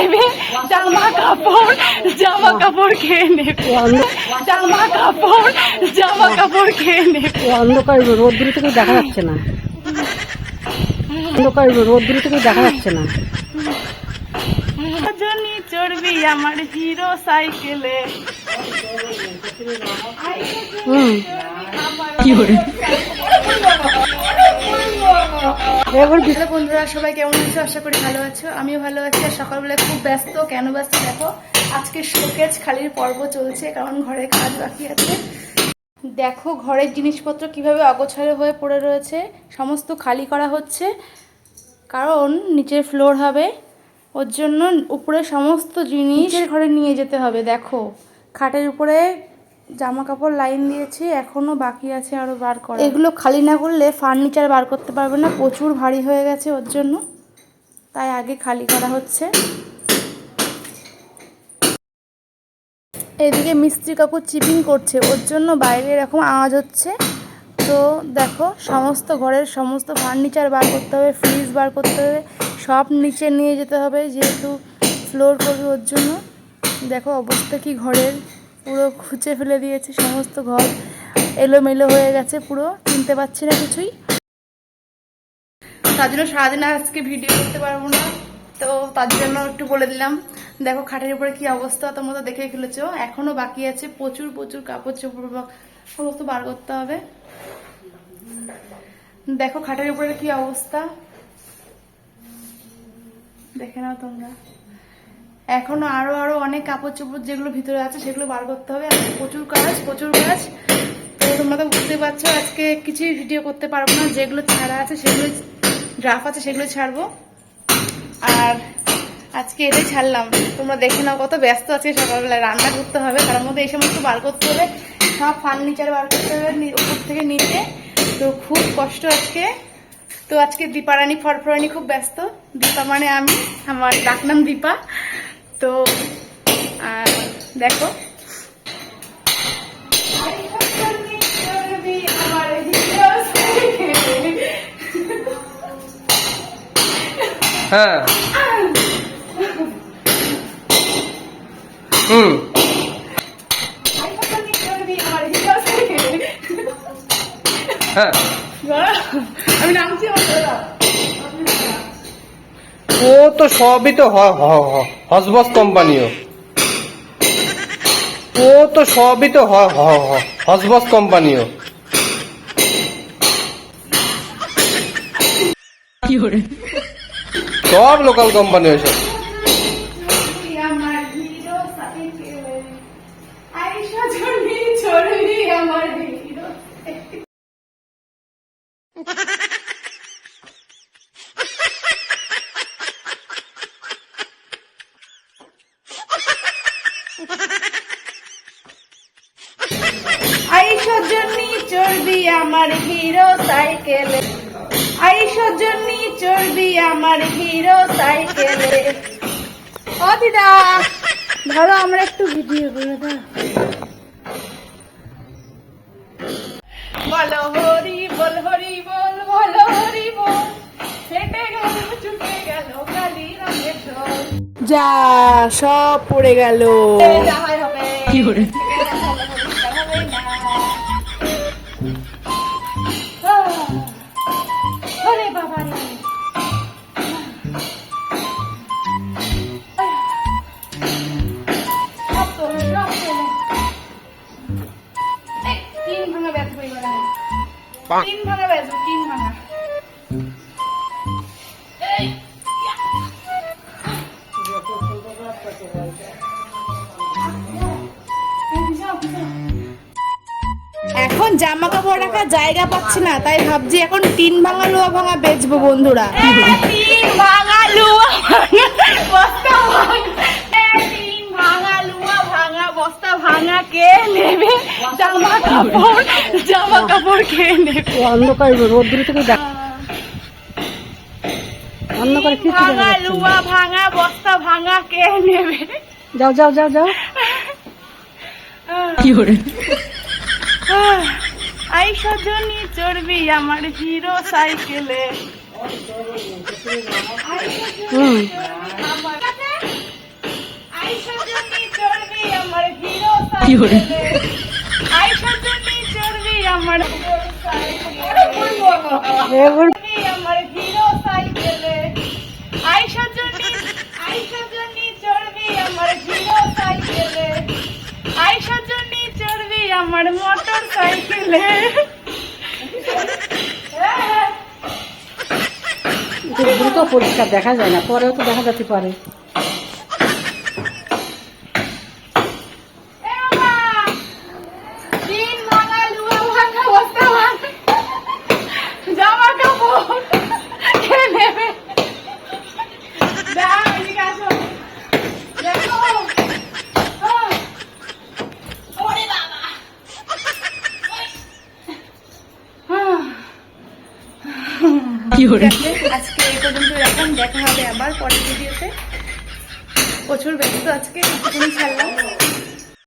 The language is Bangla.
নেবে জামা কাপড় জামা কাপড় খেয়ে নেবে। জামা কাপড় জামা কাপড় খেয়ে নেবে। অন্ধকার রোদ্দুর থেকে দেখা যাচ্ছে না। অন্ধকার রোদ্দুর থেকে দেখা যাচ্ছে না। জনি চড়বি আমার হিরো সাইকেলে। হুম। এবার হ্যালো বন্ধুরা সবাই কেমন আছো? আশা করি ভালো আছো। আমিও ভালো আছি। আর সকালবেলা খুব ব্যস্ত। কেন ব্যস্ত দেখো? আজকে শোকেজ খালির পর্ব চলছে কারণ ঘরে কাজ বাকি আছে। দেখো ঘরের জিনিসপত্র কীভাবে অগোছালো হয়ে পড়ে রয়েছে। সমস্ত খালি করা হচ্ছে। কারণ নিচের ফ্লোর হবে। ওর জন্য উপরে সমস্ত জিনিস ঘরে নিয়ে যেতে হবে দেখো। খাটের উপরে জামা কাপড় লাইন দিয়েছি, এখনও বাকি আছে আরও বার করা এগুলো খালি না করলে ফার্নিচার বার করতে পারবে না, প্রচুর ভারী হয়ে গেছে ওর জন্য। তাই আগে খালি করা হচ্ছে। এদিকে মিস্ত্রি কাকু চিপিং করছে, ওর জন্য বাইরে এরকম আওয়াজ হচ্ছে। তো দেখো, সমস্ত ঘরের সমস্ত ফার্নিচার বার করতে হবে ফ্রিজ বার করতে হবে, সব নিচে নিয়ে যেতে হবে, যেহেতু ফ্লোর করবে ওর জন্য। দেখো অবস্থা কি ঘরের। পুরো খুঁচে ফেলে দিয়েছে সমস্ত ঘর। এলোমেলো হয়ে গেছে পুরো, চিনতে পারছি না কিছুই। তার জন্য সারাদিন আজকে ভিডিও করতে পারব না। তো তার জন্য একটু বলে দিলাম, দেখো খাটের উপরে কি অবস্থা, তোমরা তো দেখে ফেলেছো। এখনও বাকি আছে, প্রচুর প্রচুর কাপড় চোপড় সমস্ত বার করতে হবে। দেখো খাটের উপরে কি অবস্থা। দেখে নাও তোমরা। এখনও আরও আরও অনেক কাপড় চোপড় যেগুলো ভিতরে আছে, সেগুলো বার করতে হবে। প্রচুর কাজ প্রচুর কাজ। তো তোমরা তো বুঝতে পারছ, আজকে কিছুই ভিডিও করতে পারব না। যেগুলো ছাড়া আছে, সেগুলো ড্রাফ আছে, সেগুলো ছাড়বো। আর আজকে এটাই ছাড়লাম। তোমরা দেখে নাও কত ব্যস্ত আছে সকালবেলা। রান্না করতে হবে, তার মধ্যে এই সমস্ত বার করতে হবে। সব ফার্নিচার বার করতে হবে উপর থেকে নিচে। তো খুব কষ্ট আজকে। তো আজকে দীপারানি, ফরফরানি খুব ব্যস্ত। দীপা মানে আমি, আমার ডাকনাম দীপা। তো দেখো। হ্যাঁ। হুম। হ্যাঁ। আমি নামছি। ও তো সবই তো হ- হ- হ- হসবস কোম্পানিও। ও তো সবই তো হ- হ- হ- হসবস কোম্পানিও। সব লোকাল কোম্পানি ওইসব আমার হিরো সাইকেলে। আমার হিরো সাইকেলে। ও দিদা, ধরো আমরা একটু ভিডিও করে হরি বল হরি বল হরি বল। গেল গেল, কালি রঙের যা, সব পড়ে গেল। কি করে? তিন ভাঙা তিন ভাঙা। এখন জামা কাপড় রাখার জায়গা পাচ্ছি না তাই ভাবছি এখন টিন ভাঙা লোয়া ভাঙা বেচবো বন্ধুরা। টিন ভাঙা লোয়া কে নেবে জামা কাপড় জামা কাপড় কে নেবে। অন্ধকার রোদ্দুর থেকে দেখা অন্ধকারে কিছু ভাঙা লুয়া ভাঙা বস্তা ভাঙা কে নেবে। যাও যাও যাও যাও। আই সজনী চড়বি আমার হিরো সাইকেলে। হুম। চড়বি আমার হিরো সাইকেলে জন্য চড়বি আমার মোটর সাইকেলে। দ্রুত পরিষ্কার দেখা যায় না পরেও তো দেখা যেতে পারে এ বাবা, তিন ভাঙা লুয়া ভাঙা বস্তা ভাঙা, জামা কাপড় কে নেবে? দাও, এদিকে আসো। দেখো। আহ, ওরে বাবা। আহ। আজকে এই পর্যন্ত হবে আবার পরের ভিডিওতে। প্রচুর ব্যস্ত আজকে ছাড়লাম।